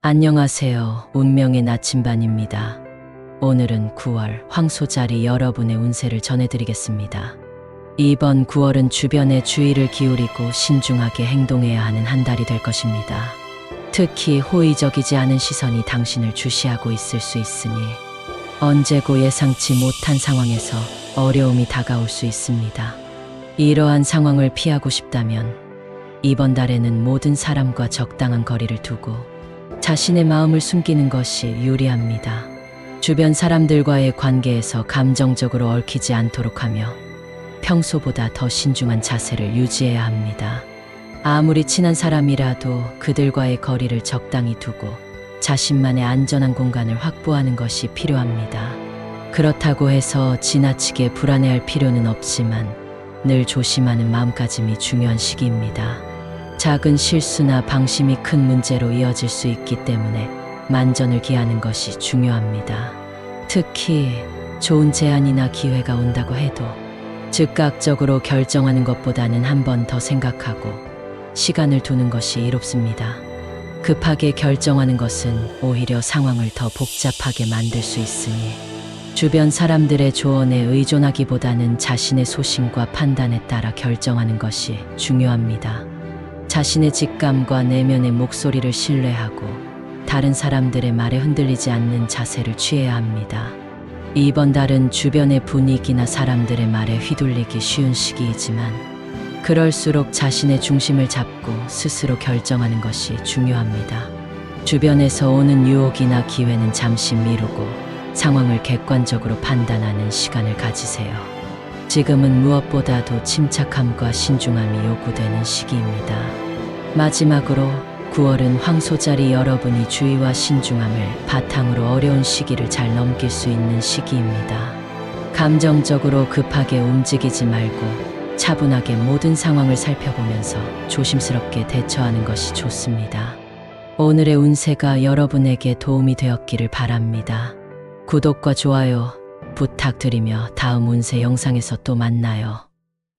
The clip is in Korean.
안녕하세요. 운명의 나침반입니다. 오늘은 9월 황소자리 여러분의 운세를 전해드리겠습니다. 이번 9월은 주변에 주의를 기울이고 신중하게 행동해야 하는 한 달이 될 것입니다. 특히 호의적이지 않은 시선이 당신을 주시하고 있을 수 있으니 언제고 예상치 못한 상황에서 어려움이 다가올 수 있습니다. 이러한 상황을 피하고 싶다면 이번 달에는 모든 사람과 적당한 거리를 두고 자신의 마음을 숨기는 것이 유리합니다. 주변 사람들과의 관계에서 감정적으로 얽히지 않도록 하며 평소보다 더 신중한 자세를 유지해야 합니다. 아무리 친한 사람이라도 그들과의 거리를 적당히 두고 자신만의 안전한 공간을 확보하는 것이 필요합니다. 그렇다고 해서 지나치게 불안해할 필요는 없지만 늘 조심하는 마음가짐이 중요한 시기입니다. 작은 실수나 방심이 큰 문제로 이어질 수 있기 때문에 만전을 기하는 것이 중요합니다. 특히 좋은 제안이나 기회가 온다고 해도 즉각적으로 결정하는 것보다는 한 번 더 생각하고 시간을 두는 것이 이롭습니다. 급하게 결정하는 것은 오히려 상황을 더 복잡하게 만들 수 있으니 주변 사람들의 조언에 의존하기보다는 자신의 소신과 판단에 따라 결정하는 것이 중요합니다. 자신의 직감과 내면의 목소리를 신뢰하고 다른 사람들의 말에 흔들리지 않는 자세를 취해야 합니다. 이번 달은 주변의 분위기나 사람들의 말에 휘둘리기 쉬운 시기이지만 그럴수록 자신의 중심을 잡고 스스로 결정하는 것이 중요합니다. 주변에서 오는 유혹이나 기회는 잠시 미루고 상황을 객관적으로 판단하는 시간을 가지세요. 지금은 무엇보다도 침착함과 신중함이 요구되는 시기입니다. 마지막으로 9월은 황소자리 여러분이 주의와 신중함을 바탕으로 어려운 시기를 잘 넘길 수 있는 시기입니다. 감정적으로 급하게 움직이지 말고 차분하게 모든 상황을 살펴보면서 조심스럽게 대처하는 것이 좋습니다. 오늘의 운세가 여러분에게 도움이 되었기를 바랍니다. 구독과 좋아요 부탁드리며 다음 운세 영상에서 또 만나요.